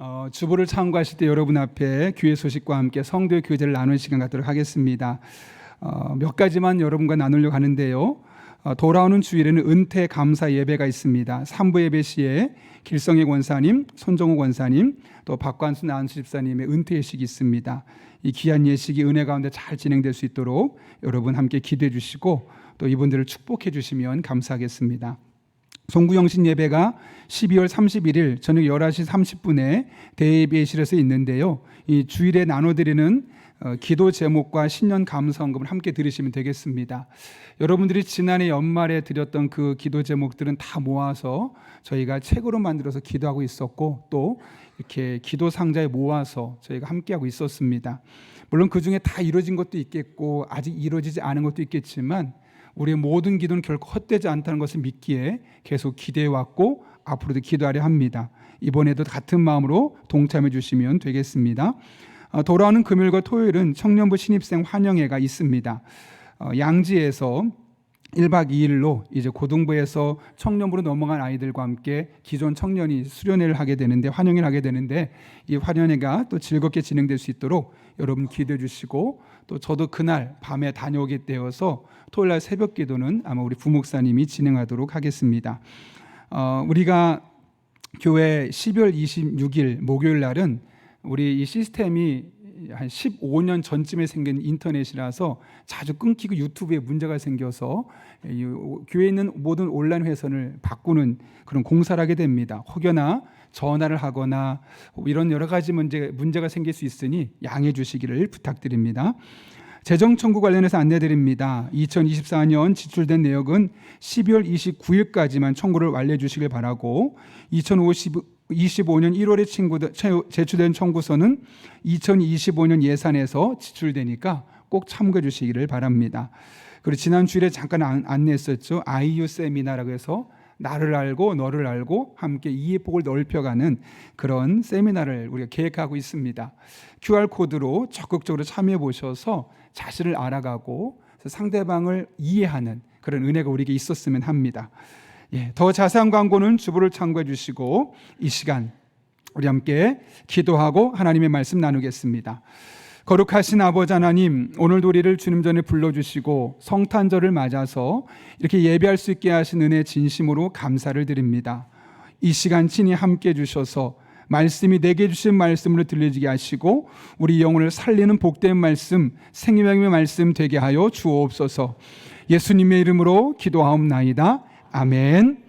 어, 주보를 참고하실 때 여러분 앞에 교회 소식과 함께 성도의 교제를 나누는 시간 갖도록 하겠습니다. 어, 몇 가지만 여러분과 나누려고 하는데요. 어, 돌아오는 주일에는 은퇴 감사 예배가 있습니다. 3부 예배 시에 길성의 권사님, 손정호 권사님, 또 박관수 나은수 집사님의 은퇴 예식이 있습니다. 이 귀한 예식이 은혜 가운데 잘 진행될 수 있도록 여러분 함께 기도해 주시고 또 이분들을 축복해 주시면 감사하겠습니다. 송구영신 예배가 12월 31일 저녁 11시 30분에 대예배실에서 있는데요. 이 주일에 나눠드리는 어, 기도 제목과 신년 감사헌금을 함께 들으시면 되겠습니다. 여러분들이 지난해 연말에 드렸던 그 기도 제목들은 다 모아서 저희가 책으로 만들어서 기도하고 있었고 또 이렇게 기도 상자에 모아서 저희가 함께하고 있었습니다. 물론 그 중에 다 이루어진 것도 있겠고 아직 이루어지지 않은 것도 있겠지만 우리의 모든 기도는 결코 헛되지 않다는 것을 믿기에 계속 기대해 왔고 앞으로도 기도하려 합니다. 이번에도 같은 마음으로 동참해 주시면 되겠습니다. 어, 돌아오는 금요일과 토요일은 청년부 신입생 환영회가 있습니다. 어, 양지에서 1박 2일로 이제 고등부에서 청년부로 넘어간 아이들과 함께 기존 청년이 수련회를 하게 되는데 환영회를 하게 되는데 이 환영회가 또 즐겁게 진행될 수 있도록 여러분 기도해 주시고 또 저도 그날 밤에 다녀오게 되어서 토요일 날 새벽 기도는 아마 우리 부목사님이 진행하도록 하겠습니다. 어, 우리가 교회 12월 26일 목요일 날은 우리 이 시스템이 한 15년 전쯤에 생긴 인터넷이라서 자주 끊기고 유튜브에 문제가 생겨서 이 교회에 있는 모든 온라인 회선을 바꾸는 그런 공사를 하게 됩니다. 혹여나 전화를 하거나 이런 여러 가지 문제, 문제가 생길 수 있으니 양해 주시기를 부탁드립니다. 재정 청구 관련해서 안내드립니다. 2024년 지출된 내역은 12월 29일까지만 청구를 완료해 주시길 바라고 2025년 1월에 친구들, 제출된 청구서는 2025년 예산에서 지출되니까 꼭 참고해 주시기를 바랍니다. 그리고 지난 주일에 잠깐 안- 안내했었죠. IU 세미나라고 해서 나를 알고 너를 알고 함께 이해 폭을 넓혀가는 그런 세미나를 우리가 계획하고 있습니다. QR 코드로 적극적으로 참여해 보셔서 자신을 알아가고 상대방을 이해하는 그런 은혜가 우리에게 있었으면 합니다. 예, 더 자세한 광고는 주보를 참고해 주시고 이 시간 우리 함께 기도하고 하나님의 말씀 나누겠습니다. 거룩하신 아버지 하나님, 오늘도 우리를 주님 전에 불러주시고 성탄절을 맞아서 이렇게 예배할 수 있게 하신 은혜 진심으로 감사를 드립니다. 이 시간 친히 함께 해주셔서 말씀이 내게 주신 말씀으로 들려지게 하시고 우리 영혼을 살리는 복된 말씀, 생명의 말씀 되게 하여 주옵소서. 예수님의 이름으로 기도하옵나이다. 아멘.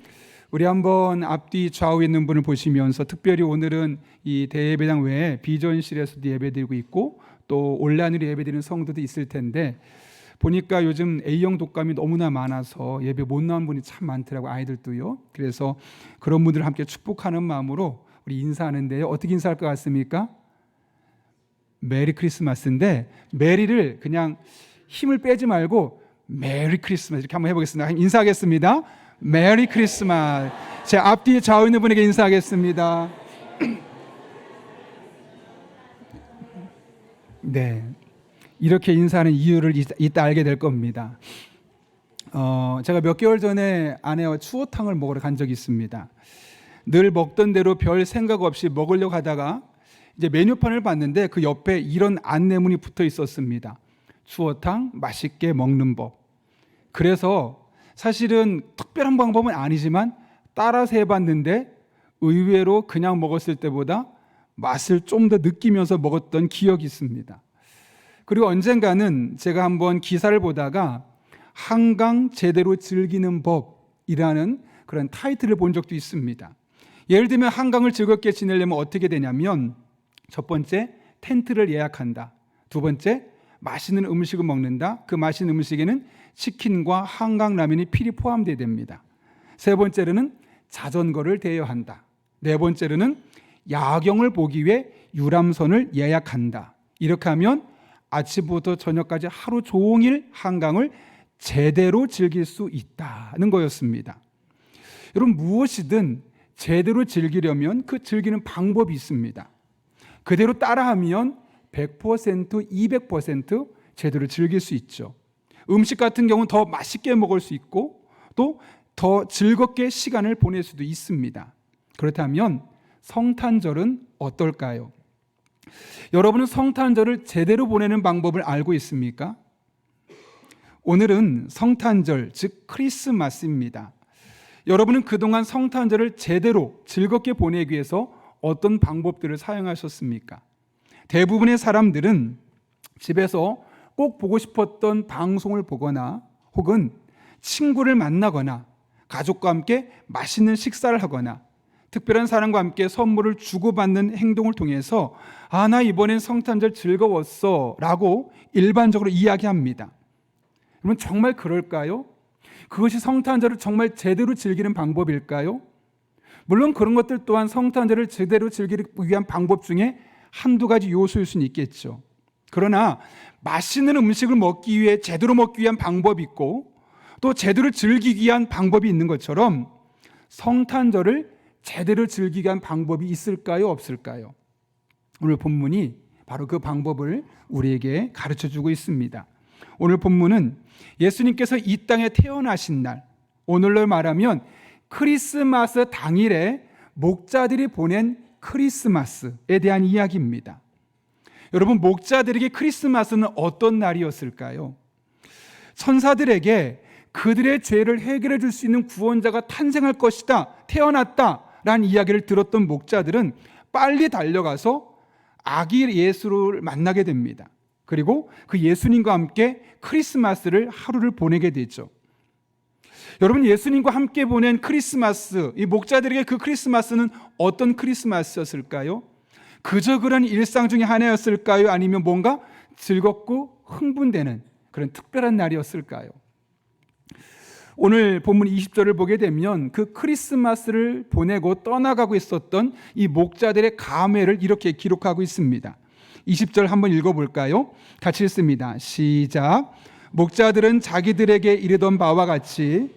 우리 한번 앞뒤 좌우에 있는 분을 보시면서 특별히 오늘은 이 대예배당 외에 비전실에서도 예배드리고 있고 또 온라인으로 예배드리는 성도도 있을 텐데 보니까 요즘 A형 독감이 너무나 많아서 예배 못 나온 분이 참 많더라고 아이들도요. 그래서 그런 분들 함께 축복하는 마음으로 우리 인사하는데요. 어떻게 인사할 것 같습니까? 메리 크리스마스인데 메리를 그냥 힘을 빼지 말고 메리 크리스마스 이렇게 한번 해보겠습니다. 인사하겠습니다. 메리 크리스마스. 제 앞뒤에 좌우 있는 분에게 인사하겠습니다. 네. 이렇게 인사하는 이유를 이따- 알게 될 겁니다. 어, 제가 몇 개월 전에 아내와 추어탕을 먹으러 간 적이 있습니다. 늘 먹던 대로 별 생각 없이 먹으려고 하다가 이제 메뉴판을 봤는데 그 옆에 이런 안내문이 붙어 있었습니다. 추어탕 맛있게 먹는 법. 그래서 사실은 특별한 방법은 아니지만 따라서 해봤는데 의외로 그냥 먹었을 때보다 맛을 좀 더 느끼면서 먹었던 기억이 있습니다. 그리고 언젠가는 제가 한번 기사를 보다가 한강 제대로 즐기는 법이라는 그런 타이틀을 본 적도 있습니다. 예를 들면 한강을 즐겁게 지내려면 어떻게 되냐면 첫 번째 텐트를 예약한다. 두 번째 맛있는 음식을 먹는다. 그 맛있는 음식에는 치킨과 한강 라면이 필히 포함되어야 됩니다. 세 번째로는 자전거를 대여한다. 네 번째로는 야경을 보기 위해 유람선을 예약한다. 이렇게 하면 아침부터 저녁까지 하루 종일 한강을 제대로 즐길 수 있다는 거였습니다. 여러분 무엇이든 제대로 즐기려면 그 즐기는 방법이 있습니다. 그대로 따라하면 100% 200% 제대로 즐길 수 있죠. 음식 같은 경우는 더 맛있게 먹을 수 있고 또 더 즐겁게 시간을 보낼 수도 있습니다. 그렇다면 성탄절은 어떨까요? 여러분은 성탄절을 제대로 보내는 방법을 알고 있습니까? 오늘은 성탄절, 즉 크리스마스입니다. 여러분은 그동안 성탄절을 제대로 즐겁게 보내기 위해서 어떤 방법들을 사용하셨습니까? 대부분의 사람들은 집에서 꼭 보고 싶었던 방송을 보거나 혹은 친구를 만나거나 가족과 함께 맛있는 식사를 하거나 특별한 사람과 함께 선물을 주고받는 행동을 통해서 아, 나 이번엔 성탄절 즐거웠어 라고 일반적으로 이야기합니다. 여러분, 정말 그럴까요? 그것이 성탄절을 정말 제대로 즐기는 방법일까요? 물론 그런 것들 또한 성탄절을 제대로 즐기기 위한 방법 중에 한두 가지 요소일 수는 있겠죠. 그러나 맛있는 음식을 먹기 위해 제대로 먹기 위한 방법이 있고 또 제대로 즐기기 위한 방법이 있는 것처럼 성탄절을 제대로 즐기기 위한 방법이 있을까요? 없을까요? 오늘 본문이 바로 그 방법을 우리에게 가르쳐 주고 있습니다. 오늘 본문은 예수님께서 이 땅에 태어나신 날, 오늘로 말하면 크리스마스 당일에 목자들이 보낸 크리스마스에 대한 이야기입니다. 여러분, 목자들에게 크리스마스는 어떤 날이었을까요? 천사들에게 그들의 죄를 해결해 줄 수 있는 구원자가 탄생할 것이다, 태어났다, 라는 이야기를 들었던 목자들은 빨리 달려가서 아기 예수를 만나게 됩니다. 그리고 그 예수님과 함께 크리스마스를 하루를 보내게 되죠. 여러분 예수님과 함께 보낸 크리스마스, 이 목자들에게 그 크리스마스는 어떤 크리스마스였을까요? 그저 그런 일상 중에 하나였을까요? 아니면 뭔가 즐겁고 흥분되는 그런 특별한 날이었을까요? 오늘 본문 20절을 보게 되면 그 크리스마스를 보내고 떠나가고 있었던 이 목자들의 감회를 이렇게 기록하고 있습니다. 20절 한번 읽어볼까요? 같이 읽습니다. 시작. 목자들은 자기들에게 이르던 바와 같이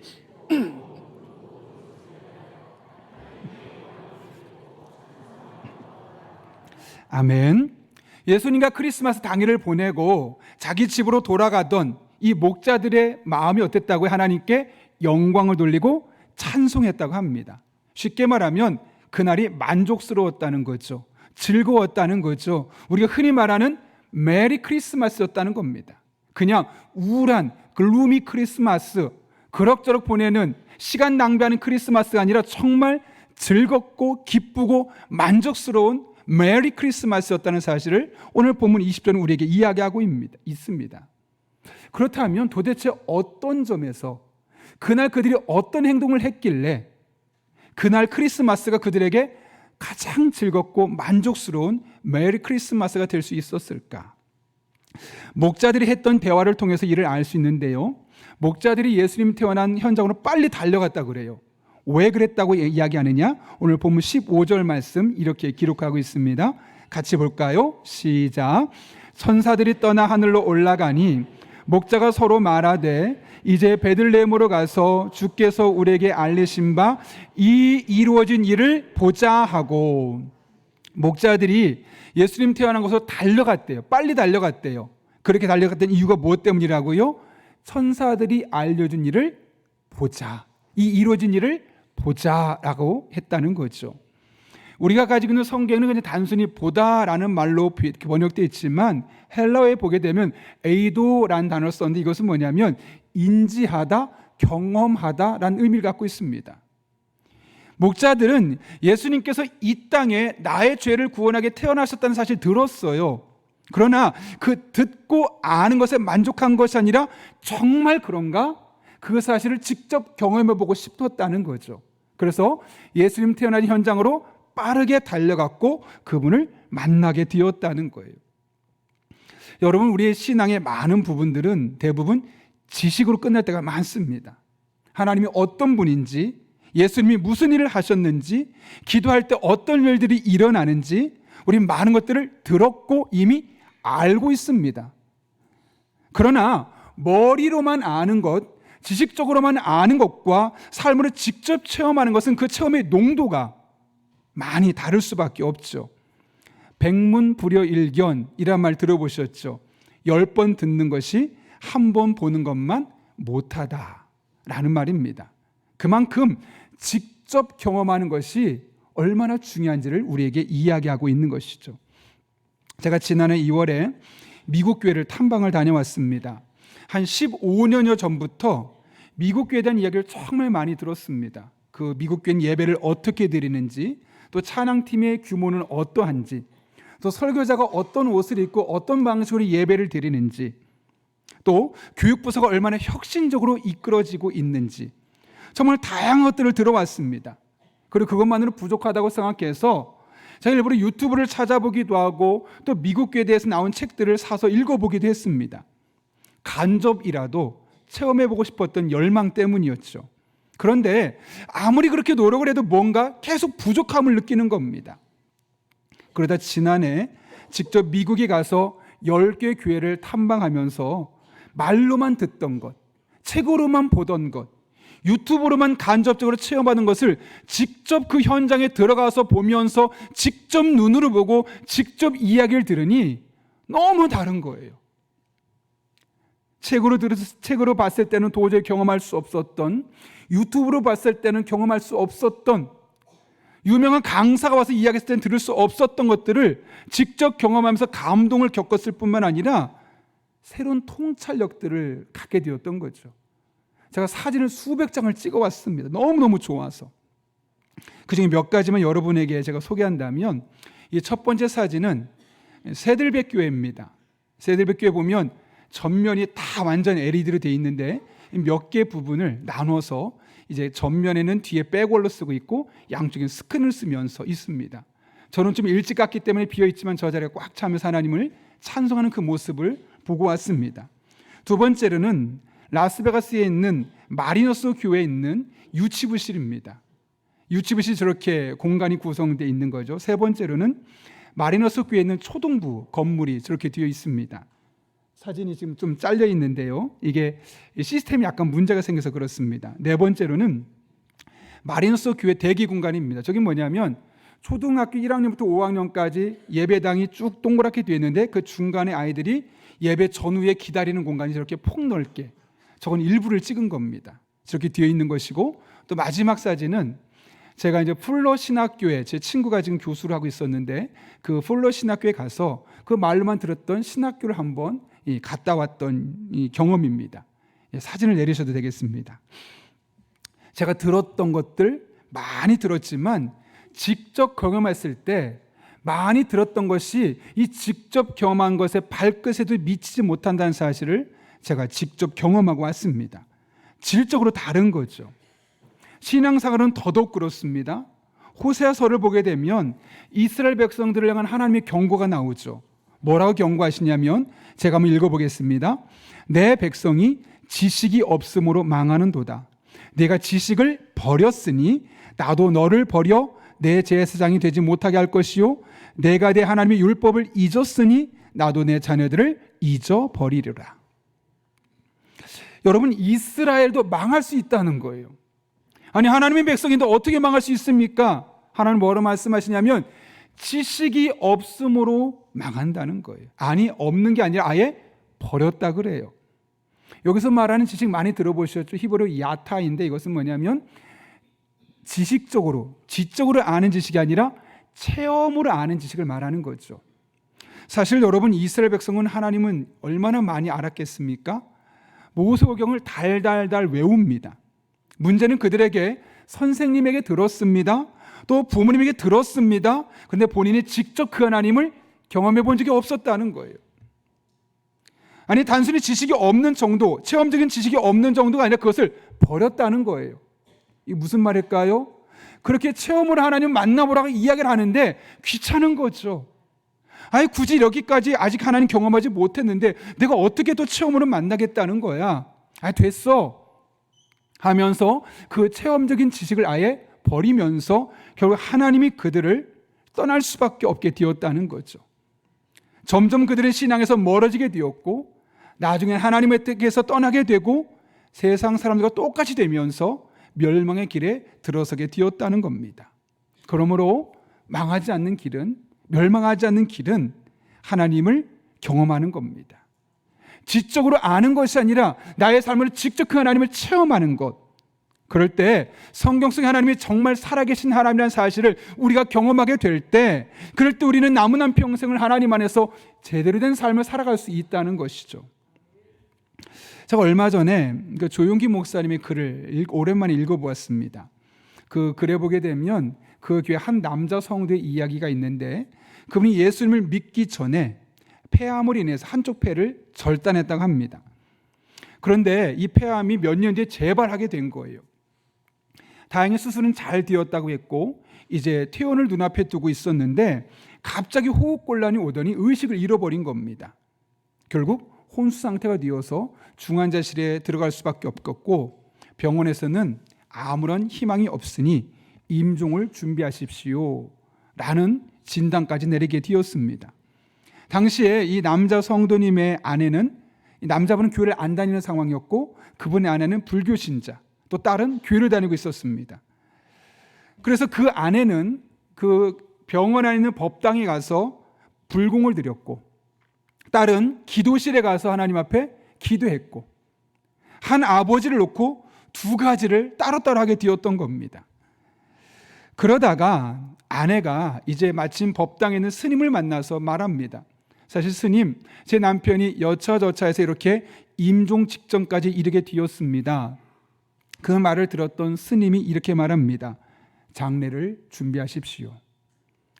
아멘. 예수님과 크리스마스 당일을 보내고 자기 집으로 돌아가던 이 목자들의 마음이 어땠다고요? 하나님께 영광을 돌리고 찬송했다고 합니다. 쉽게 말하면 그날이 만족스러웠다는 거죠. 즐거웠다는 거죠. 우리가 흔히 말하는 메리 크리스마스였다는 겁니다. 그냥 우울한 글루미 크리스마스, 그럭저럭 보내는 시간 낭비하는 크리스마스가 아니라 정말 즐겁고 기쁘고 만족스러운 메리 크리스마스였다는 사실을 오늘 본문 20절은 우리에게 이야기하고 있습니다. 그렇다면 도대체 어떤 점에서 그날 그들이 어떤 행동을 했길래 그날 크리스마스가 그들에게 가장 즐겁고 만족스러운 메리 크리스마스가 될 수 있었을까? 목자들이 했던 대화를 통해서 이를 알 수 있는데요. 목자들이 예수님 태어난 현장으로 빨리 달려갔다 그래요. 왜 그랬다고 이야기하느냐? 오늘 본문 15절 말씀 이렇게 기록하고 있습니다. 같이 볼까요? 시작. 천사들이 떠나 하늘로 올라가니 목자가 서로 말하되 이제 베들레헴으로 가서 주께서 우리에게 알리신 바 이 이루어진 일을 보자 하고 목자들이 예수님 태어난 곳으로 달려갔대요. 빨리 달려갔대요. 그렇게 달려갔던 이유가 무엇 때문이라고요? 천사들이 알려준 일을 보자. 이 이루어진 일을 보자라고 했다는 거죠. 우리가 가지고 있는 성경은 그냥 단순히 보다라는 말로 번역되어 있지만 헬라어에 보게 되면 에이도라는 단어를 썼는데 이것은 뭐냐면 인지하다, 경험하다라는 의미를 갖고 있습니다. 목자들은 예수님께서 이 땅에 나의 죄를 구원하게 태어나셨다는 사실 들었어요. 그러나 그 듣고 아는 것에 만족한 것이 아니라 정말 그런가? 그 사실을 직접 경험해 보고 싶었다는 거죠. 그래서 예수님 태어난 현장으로 빠르게 달려갔고 그분을 만나게 되었다는 거예요. 여러분, 우리의 신앙의 많은 부분들은 대부분 지식으로 끝날 때가 많습니다. 하나님이 어떤 분인지, 예수님이 무슨 일을 하셨는지, 기도할 때 어떤 일들이 일어나는지, 우리 많은 것들을 들었고 이미 알고 있습니다. 그러나 머리로만 아는 것, 지식적으로만 아는 것과 삶으로 직접 체험하는 것은 그 체험의 농도가 많이 다를 수밖에 없죠. 백문불여일견이란 말 들어보셨죠? 열 번 듣는 것이 한 번 보는 것만 못하다라는 말입니다. 그만큼 직접 경험하는 것이 얼마나 중요한지를 우리에게 이야기하고 있는 것이죠. 제가 지난해 2월에 미국 교회를 탐방을 다녀왔습니다. 한 15년여 전부터 미국 교회에 대한 이야기를 정말 많이 들었습니다. 그 미국 교회 예배를 어떻게 드리는지, 또 찬양팀의 규모는 어떠한지, 또 설교자가 어떤 옷을 입고 어떤 방식으로 예배를 드리는지, 또 교육부서가 얼마나 혁신적으로 이끌어지고 있는지, 정말 다양한 것들을 들어왔습니다. 그리고 그것만으로 부족하다고 생각해서 제가 일부러 유튜브를 찾아보기도 하고 또 미국 교회에 대해서 나온 책들을 사서 읽어보기도 했습니다. 간접이라도 체험해보고 싶었던 열망 때문이었죠. 그런데 아무리 그렇게 노력을 해도 뭔가 계속 부족함을 느끼는 겁니다. 그러다 지난해 직접 미국에 가서 10개 교회를 탐방하면서 말로만 듣던 것, 책으로만 보던 것, 유튜브로만 간접적으로 체험하는 것을 직접 그 현장에 들어가서 보면서 직접 눈으로 보고 직접 이야기를 들으니 너무 다른 거예요. 책으로 들어 책으로 봤을 때는 도저히 경험할 수 없었던 유튜브로 봤을 때는 경험할 수 없었던 유명한 강사가 와서 이야기했을 때는 들을 수 없었던 것들을 직접 경험하면서 감동을 겪었을 뿐만 아니라 새로운 통찰력들을 갖게 되었던 거죠. 제가 사진을 수백 장을 찍어 왔습니다. 너무너무 좋아서. 그 중에 몇 가지만 여러분에게 제가 소개한다면 이 첫 번째 사진은 세들백 교회입니다. 세들백 교회 보면 전면이 다 완전 LED로 되어 있는데 몇 개 부분을 나눠서 이제 전면에는 뒤에 백월로 쓰고 있고 양쪽에 스크린을 쓰면서 있습니다. 저는 좀 일찍 갔기 때문에 비어 있지만 저 자리에 꽉 차면서 하나님을 찬송하는 그 모습을 보고 왔습니다. 두 번째로는 라스베가스에 있는 마리너스 교회에 있는 유치부실입니다. 유치부실 저렇게 공간이 구성되어 있는 거죠. 세 번째로는 마리너스 교회에 있는 초등부 건물이 저렇게 되어 있습니다. 사진이 지금 좀 잘려 있는데요. 이게 시스템이 약간 문제가 생겨서 그렇습니다. 네 번째로는 마리너스 교회 대기 공간입니다. 저게 뭐냐면 초등학교 1학년부터 5학년까지 예배당이 쭉 동그랗게 되어 있는데 그 중간에 아이들이 예배 전후에 기다리는 공간이 저렇게 폭넓게 저건 일부를 찍은 겁니다. 저렇게 되어 있는 것이고 또 마지막 사진은 제가 이제 풀러 신학교에 제 친구가 지금 교수를 하고 있었는데 그 풀러 신학교에 가서 그 말로만 들었던 신학교를 한번 이 갔다 왔던 이 경험입니다. 예, 사진을 내리셔도 되겠습니다. 제가 들었던 것들 많이 들었지만 직접 경험했을 때 많이 들었던 것이 이 직접 경험한 것의 발끝에도 미치지 못한다는 사실을 제가 직접 경험하고 왔습니다. 질적으로 다른 거죠. 신앙생활은 더더욱 그렇습니다. 호세아서를 보게 되면 이스라엘 백성들을 향한 하나님의 경고가 나오죠. 뭐라고 경고하시냐면 제가 한번 읽어보겠습니다. 내 백성이 지식이 없음으로 망하는 도다. 내가 지식을 버렸으니 나도 너를 버려 내 제사장이 되지 못하게 할 것이요 내가 내 하나님의 율법을 잊었으니 나도 내 자녀들을 잊어버리리라. 여러분 이스라엘도 망할 수 있다는 거예요. 아니 하나님의 백성인데 어떻게 망할 수 있습니까? 하나님 뭐로 말씀하시냐면 지식이 없음으로 망한다는 거예요. 아니 없는 게 아니라 아예 버렸다 그래요. 여기서 말하는 지식 많이 들어보셨죠? 히브리 야타인데 이것은 뭐냐면 지식적으로, 지적으로 아는 지식이 아니라 체험으로 아는 지식을 말하는 거죠. 사실 여러분 이스라엘 백성은 하나님은 얼마나 많이 알았겠습니까? 모세오경을 달달달 외웁니다. 문제는 그들에게 선생님에게 들었습니다. 또 부모님에게 들었습니다. 근데 본인이 직접 그 하나님을 경험해 본 적이 없었다는 거예요. 아니 단순히 지식이 없는 정도, 체험적인 지식이 없는 정도가 아니라 그것을 버렸다는 거예요. 이 무슨 말일까요? 그렇게 체험으로 하나님 만나보라고 이야기를 하는데 귀찮은 거죠. 아니 굳이 여기까지 아직 하나님 경험하지 못했는데 내가 어떻게 또 체험으로 만나겠다는 거야. 아 됐어. 하면서 그 체험적인 지식을 아예 버리면서 결국 하나님이 그들을 떠날 수밖에 없게 되었다는 거죠. 점점 그들의 신앙에서 멀어지게 되었고 나중에 하나님에게서 떠나게 되고 세상 사람들과 똑같이 되면서 멸망의 길에 들어서게 되었다는 겁니다. 그러므로 망하지 않는 길은 멸망하지 않는 길은 하나님을 경험하는 겁니다. 지적으로 아는 것이 아니라 나의 삶을 직접 그 하나님을 체험하는 것. 그럴 때 성경 속에 하나님이 정말 살아계신 하나님이라는 사실을 우리가 경험하게 될 때, 그럴 때 우리는 남은 한 평생을 하나님 안에서 제대로 된 삶을 살아갈 수 있다는 것이죠. 제가 얼마 전에 그 조용기 목사님의 글을 읽- 오랜만에 읽어보았습니다. 그 글에 보게 되면 그 교회 한 남자 성도의 이야기가 있는데 그분이 예수님을 믿기 전에 폐암으로 인해서 한쪽 폐를 절단했다고 합니다. 그런데 이 폐암이 몇 년 뒤에 재발하게 된 거예요. 다행히 수술은 잘 되었다고 했고 이제 퇴원을 눈앞에 두고 있었는데 갑자기 호흡곤란이 오더니 의식을 잃어버린 겁니다. 결국 혼수 상태가 되어서 중환자실에 들어갈 수밖에 없었고 병원에서는 아무런 희망이 없으니 임종을 준비하십시오. 라는 진단까지 내리게 되었습니다. 당시에 이 남자 성도님의 아내는 이 남자분은 교회를 안 다니는 상황이었고 그분의 아내는 불교 신자 또 딸은 교회를 다니고 있었습니다. 그래서 그 아내는 그 병원 안에 있는 법당에 가서 불공을 드렸고 딸은 기도실에 가서 하나님 앞에 기도했고 한 아버지를 놓고 두 가지를 따로따로 하게 되었던 겁니다. 그러다가 아내가 이제 마침 법당에 있는 스님을 만나서 말합니다. 사실 스님, 제 남편이 여차저차해서 이렇게 임종 직전까지 이르게 되었습니다. 그 말을 들었던 스님이 이렇게 말합니다. 장례를 준비하십시오.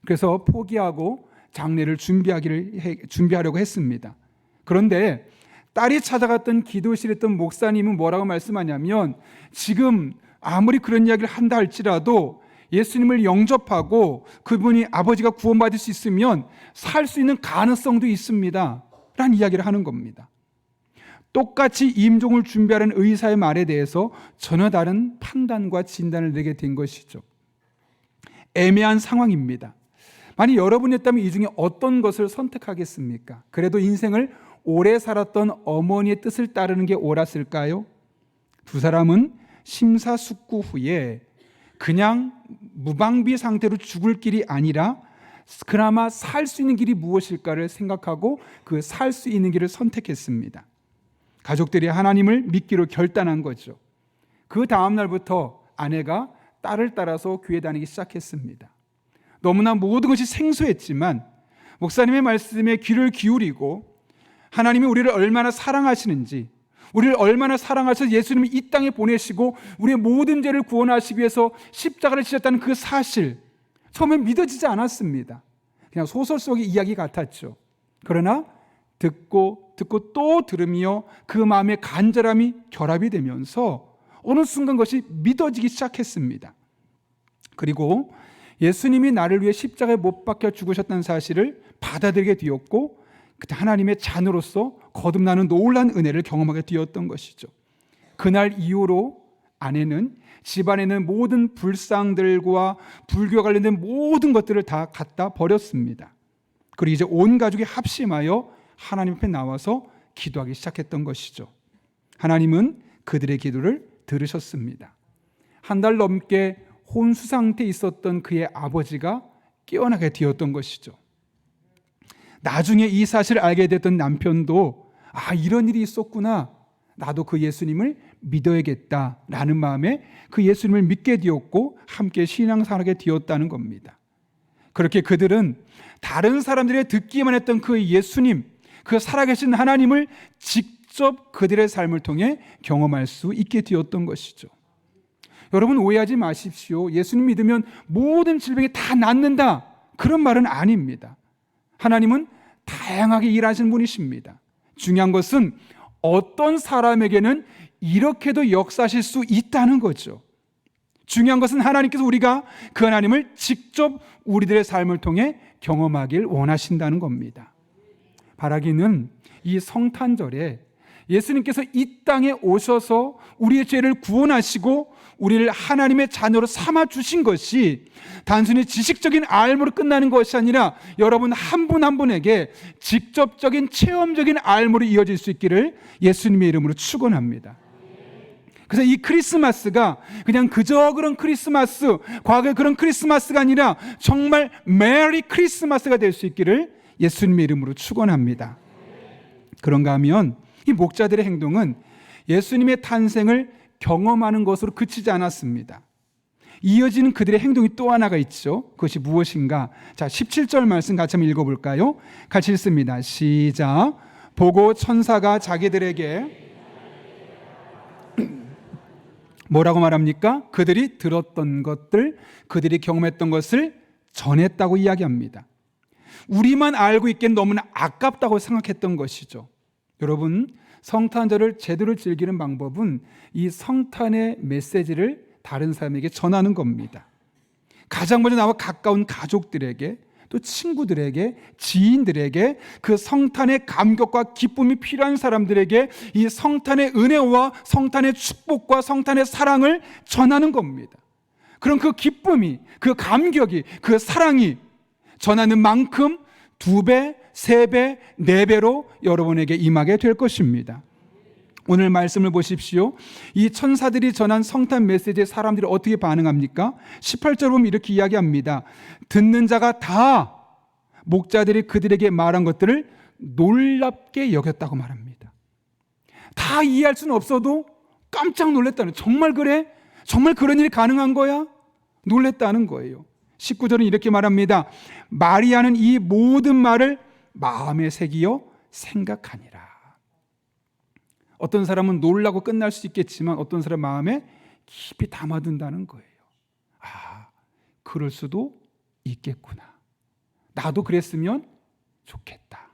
그래서 포기하고 장례를 준비하기를 해- 준비하려고 했습니다. 그런데 딸이 찾아갔던 기도실에 있던 목사님은 뭐라고 말씀하냐면 지금 아무리 그런 이야기를 한다 할지라도 예수님을 영접하고 그분이 아버지가 구원받을 수 있으면 살 수 있는 가능성도 있습니다. 라는 이야기를 하는 겁니다. 똑같이 임종을 준비하는 의사의 말에 대해서 전혀 다른 판단과 진단을 내게 된 것이죠. 애매한 상황입니다. 만약 여러분이었다면 이 중에 어떤 것을 선택하겠습니까? 그래도 인생을 오래 살았던 어머니의 뜻을 따르는 게 옳았을까요? 두 사람은 심사숙고 후에 그냥 무방비 상태로 죽을 길이 아니라 그나마 살 수 있는 길이 무엇일까를 생각하고 그 살 수 있는 길을 선택했습니다. 가족들이 하나님을 믿기로 결단한 거죠. 그 다음 날부터 아내가 딸을 따라서 교회 다니기 시작했습니다. 너무나 모든 것이 생소했지만 목사님의 말씀에 귀를 기울이고 하나님이 우리를 얼마나 사랑하시는지 우리를 얼마나 사랑하셔서 예수님이 이 땅에 보내시고 우리의 모든 죄를 구원하시기 위해서 십자가를 지셨다는 그 사실 처음엔 믿어지지 않았습니다. 그냥 소설 속의 이야기 같았죠. 그러나 듣고 듣고 또 들으며 그 마음의 간절함이 결합이 되면서 어느 순간 것이 믿어지기 시작했습니다. 그리고 예수님이 나를 위해 십자가에 못 박혀 죽으셨다는 사실을 받아들이게 되었고 그때 하나님의 자녀로서 거듭나는 놀란 은혜를 경험하게 되었던 것이죠. 그날 이후로 아내는 집안에 있는 모든 불상들과 불교 관련된 모든 것들을 다 갖다 버렸습니다. 그리고 이제 온 가족이 합심하여 하나님 앞에 나와서 기도하기 시작했던 것이죠. 하나님은 그들의 기도를 들으셨습니다. 한 달 넘게 혼수 상태에 있었던 그의 아버지가 깨어나게 되었던 것이죠. 나중에 이 사실을 알게 됐던 남편도 아 이런 일이 있었구나. 나도 그 예수님을 믿어야겠다라는 마음에 그 예수님을 믿게 되었고 함께 신앙생활하게 되었다는 겁니다. 그렇게 그들은 다른 사람들이 듣기만 했던 그 예수님, 그 살아계신 하나님을 직접 그들의 삶을 통해 경험할 수 있게 되었던 것이죠. 여러분 오해하지 마십시오. 예수님 믿으면 모든 질병이 다 낫는다. 그런 말은 아닙니다. 하나님은 다양하게 일하시는 분이십니다. 중요한 것은 어떤 사람에게는 이렇게도 역사하실 수 있다는 거죠. 중요한 것은 하나님께서 우리가 그 하나님을 직접 우리들의 삶을 통해 경험하길 원하신다는 겁니다. 바라기는 이 성탄절에 예수님께서 이 땅에 오셔서 우리의 죄를 구원하시고 우리를 하나님의 자녀로 삼아 주신 것이 단순히 지식적인 알므로 끝나는 것이 아니라 여러분 한분한 분에게 직접적인 체험적인 알므로 이어질 수 있기를 예수님의 이름으로 축원합니다. 그래서 이 크리스마스가 그냥 그저 그런 크리스마스, 과거의 그런 크리스마스가 아니라 정말 메리 크리스마스가 될 수 있기를 예수님의 이름으로 축원합니다. 그런가 하면 이 목자들의 행동은 예수님의 탄생을 경험하는 것으로 그치지 않았습니다. 이어지는 그들의 행동이 또 하나가 있죠. 그것이 무엇인가? 자, 17절 말씀 같이 한번 읽어 볼까요? 같이 읽습니다. 시작. 보고 천사가 자기들에게 뭐라고 말합니까? 그들이 들었던 것들, 그들이 경험했던 것을 전했다고 이야기합니다. 우리만 알고 있기엔 너무나 아깝다고 생각했던 것이죠. 여러분, 성탄절을 제대로 즐기는 방법은 이 성탄의 메시지를 다른 사람에게 전하는 겁니다. 가장 먼저 나와 가까운 가족들에게 또 친구들에게 지인들에게 그 성탄의 감격과 기쁨이 필요한 사람들에게 이 성탄의 은혜와 성탄의 축복과 성탄의 사랑을 전하는 겁니다. 그럼 그 기쁨이 그 감격이 그 사랑이 전하는 만큼 두 배, 세 배, 네 배로 여러분에게 임하게 될 것입니다. 오늘 말씀을 보십시오. 이 천사들이 전한 성탄 메시지에 사람들이 어떻게 반응합니까? 18절 보면 이렇게 이야기합니다. 듣는 자가 다 목자들이 그들에게 말한 것들을 놀랍게 여겼다고 말합니다. 다 이해할 수는 없어도 깜짝 놀랐다는 정말 그래? 정말 그런 일이 가능한 거야? 놀랬다는 거예요. 19절은 이렇게 말합니다. 마리아는 이 모든 말을 마음에 새기어 생각하니라. 어떤 사람은 놀라고 끝날 수 있겠지만 어떤 사람 마음에 깊이 담아둔다는 거예요. 아, 그럴 수도 있겠구나. 나도 그랬으면 좋겠다.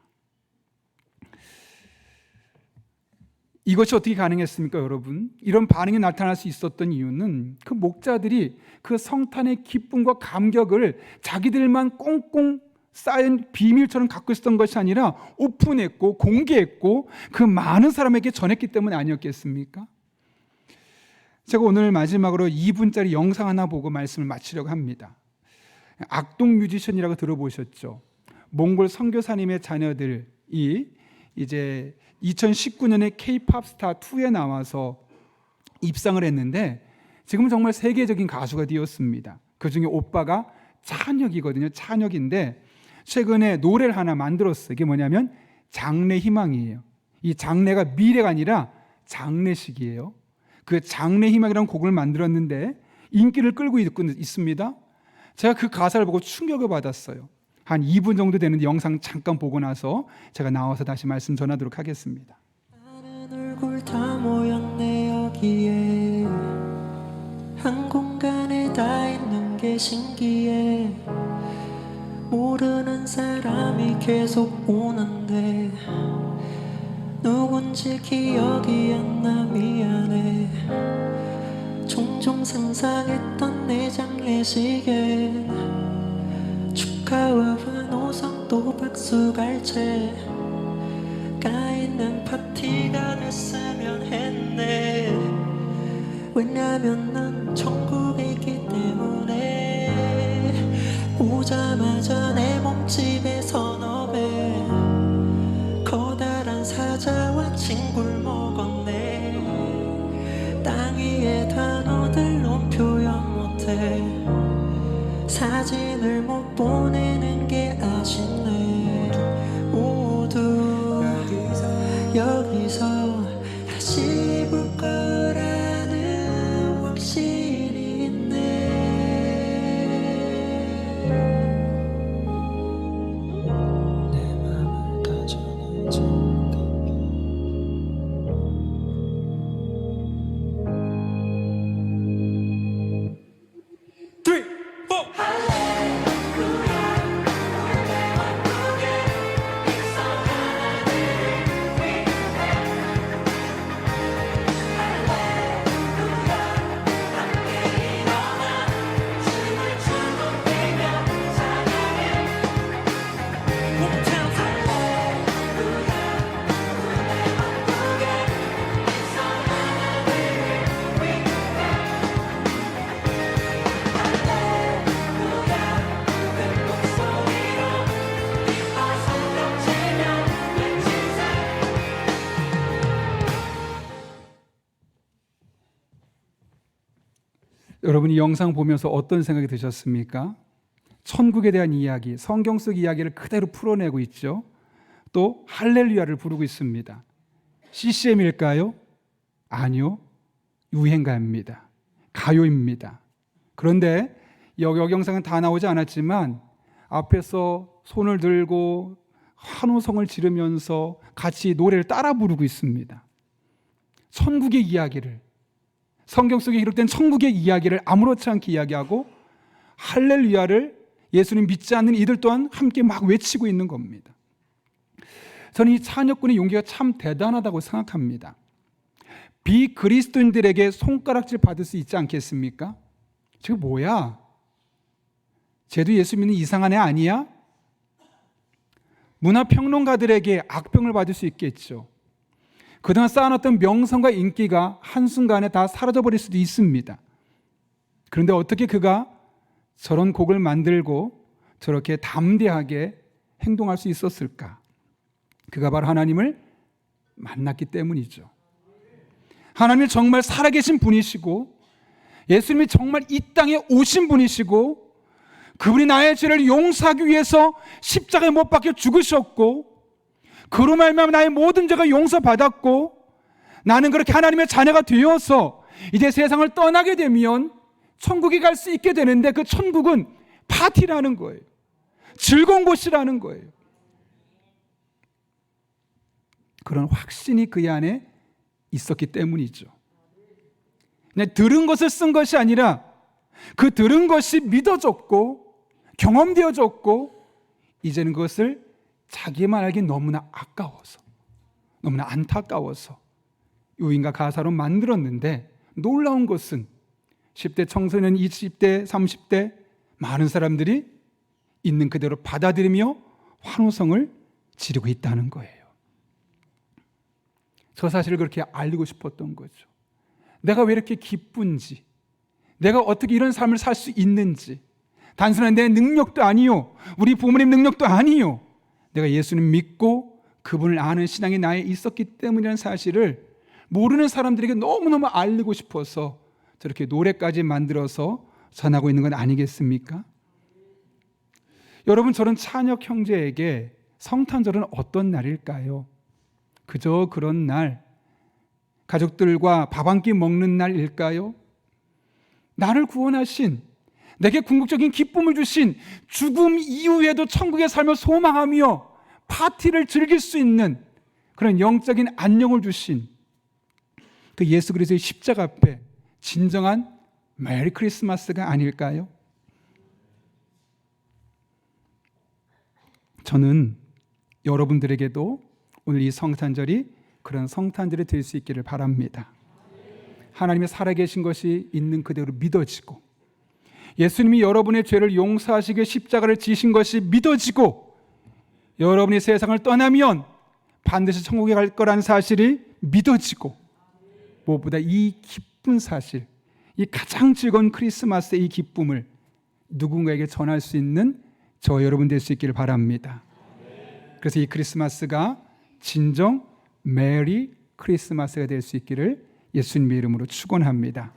이것이 어떻게 가능했습니까, 여러분? 이런 반응이 나타날 수 있었던 이유는 그 목자들이 그 성탄의 기쁨과 감격을 자기들만 꽁꽁 쌓인 비밀처럼 갖고 있었던 것이 아니라 오픈했고 공개했고 그 많은 사람에게 전했기 때문 아니었겠습니까? 제가 오늘 마지막으로 2분짜리 영상 하나 보고 말씀을 마치려고 합니다. 악동 뮤지션이라고 들어보셨죠? 몽골 선교사님의 자녀들이 이제 2019년에 K-팝 스타 2에 나와서 입상을 했는데 지금 정말 세계적인 가수가 되었습니다. 그 중에 오빠가 찬혁이거든요. 찬혁인데 최근에 노래를 하나 만들었어요. 이게 뭐냐면 장래 희망이에요. 이 장래가 미래가 아니라 장례식이에요. 그 장래 희망이라는 곡을 만들었는데 인기를 끌고 있습니다. 제가 그 가사를 보고 충격을 받았어요. 한 2분 정도 되는 영상 잠깐 보고 나서 제가 나와서 다시 말씀 전하도록 하겠습니다. 얼굴 다 모였네 여기에. 한 공간에 다 있는 게 신기해. 모르는 사람이 계속 오는데 누군지 기억이 안 나 미안해. 종종 상상했던 내 장례식에 축하와 환호성 또 박수 갈채. 까있는 파티가 됐으면 했네. 왜냐면 난 천국이기 때문에. 오자마자 내 몸집에 서 사진 여러분이 영상 보면서 어떤 생각이 드셨습니까? 천국에 대한 이야기, 성경 속 이야기를 그대로 풀어내고 있죠. 또 할렐루야를 부르고 있습니다. CCM일까요? 아니요. 유행가입니다. 가요입니다. 그런데 여기 영상은 다 나오지 않았지만 앞에서 손을 들고 환호성을 지르면서 같이 노래를 따라 부르고 있습니다. 천국의 이야기를 성경 속에 기록된 천국의 이야기를 아무렇지 않게 이야기하고 할렐루야를 예수님 믿지 않는 이들 또한 함께 막 외치고 있는 겁니다. 저는 이 찬혁군의 용기가 참 대단하다고 생각합니다. 비그리스도인들에게 손가락질 받을 수 있지 않겠습니까? 저 뭐야? 쟤도 예수 믿는 이상한 애 아니야? 문화평론가들에게 악평을 받을 수 있겠죠. 그동안 쌓아놨던 명성과 인기가 한순간에 다 사라져버릴 수도 있습니다. 그런데 어떻게 그가 저런 곡을 만들고 저렇게 담대하게 행동할 수 있었을까? 그가 바로 하나님을 만났기 때문이죠. 하나님이 정말 살아계신 분이시고 예수님이 정말 이 땅에 오신 분이시고 그분이 나의 죄를 용서하기 위해서 십자가에 못 박혀 죽으셨고 그로 말미암아 나의 모든 죄가 용서받았고 나는 그렇게 하나님의 자녀가 되어서 이제 세상을 떠나게 되면 천국에 갈 수 있게 되는데 그 천국은 파티라는 거예요. 즐거운 곳이라는 거예요. 그런 확신이 그 안에 있었기 때문이죠. 그냥 들은 것을 쓴 것이 아니라 그 들은 것이 믿어졌고 경험되어졌고 이제는 그것을 자기만 알기 너무나 아까워서 너무나 안타까워서 요인과 가사로 만들었는데 놀라운 것은 10대 청소년, 20대, 30대 많은 사람들이 있는 그대로 받아들이며 환호성을 지르고 있다는 거예요. 저 사실을 그렇게 알리고 싶었던 거죠. 내가 왜 이렇게 기쁜지, 내가 어떻게 이런 삶을 살 수 있는지, 단순한 내 능력도 아니요, 우리 부모님 능력도 아니요, 내가 예수님 믿고 그분을 아는 신앙이 나에 있었기 때문이라는 사실을 모르는 사람들에게 너무너무 알리고 싶어서 저렇게 노래까지 만들어서 전하고 있는 건 아니겠습니까? 여러분, 저는 찬혁 형제에게 성탄절은 어떤 날일까요? 그저 그런 날, 가족들과 밥 한 끼 먹는 날일까요? 나를 구원하신, 내게 궁극적인 기쁨을 주신 죽음 이후에도 천국의 삶을 소망하며 파티를 즐길 수 있는 그런 영적인 안녕을 주신 그 예수 그리스도의 십자가 앞에 진정한 메리 크리스마스가 아닐까요? 저는 여러분들에게도 오늘 이 성탄절이 그런 성탄절이 될 수 있기를 바랍니다. 하나님의 살아계신 것이 있는 그대로 믿어지고 예수님이 여러분의 죄를 용서하시게 십자가를 지신 것이 믿어지고 여러분이 세상을 떠나면 반드시 천국에 갈 거라는 사실이 믿어지고 무엇보다 이 기쁜 사실, 이 가장 즐거운 크리스마스의 이 기쁨을 누군가에게 전할 수 있는 저 여러분 될 수 있기를 바랍니다. 그래서 이 크리스마스가 진정 메리 크리스마스가 될 수 있기를 예수님의 이름으로 축원합니다.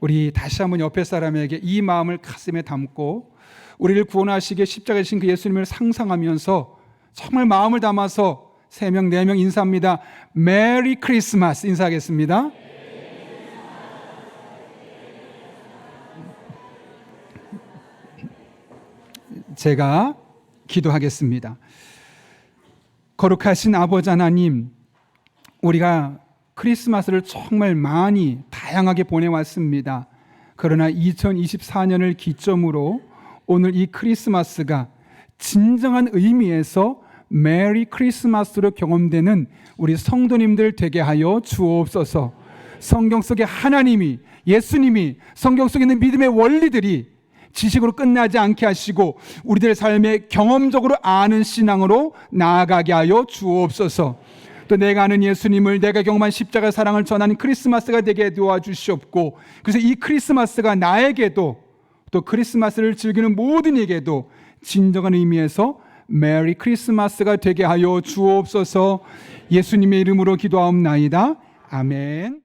우리 다시 한번 옆에 사람에게 이 마음을 가슴에 담고 우리를 구원하시게 십자가에 신 그 예수님을 상상하면서 정말 마음을 담아서 세 명, 네 명 인사합니다. 메리 크리스마스 인사하겠습니다. 제가 기도하겠습니다. 거룩하신 아버지 하나님, 우리가 크리스마스를 정말 많이 다양하게 보내왔습니다. 그러나 2024년을 기점으로 오늘 이 크리스마스가 진정한 의미에서 메리 크리스마스로 경험되는 우리 성도님들 되게 하여 주옵소서. 성경 속에 하나님이 예수님이 성경 속에 있는 믿음의 원리들이 지식으로 끝나지 않게 하시고 우리들 삶에 경험적으로 아는 신앙으로 나아가게 하여 주옵소서. 또 내가 아는 예수님을 내가 경험한 십자가 사랑을 전하는 크리스마스가 되게 도와 주시옵고 그래서 이 크리스마스가 나에게도 또 크리스마스를 즐기는 모든 에게도 진정한 의미에서 메리 크리스마스가 되게 하여 주옵소서 예수님의 이름으로 기도하옵나이다. 아멘.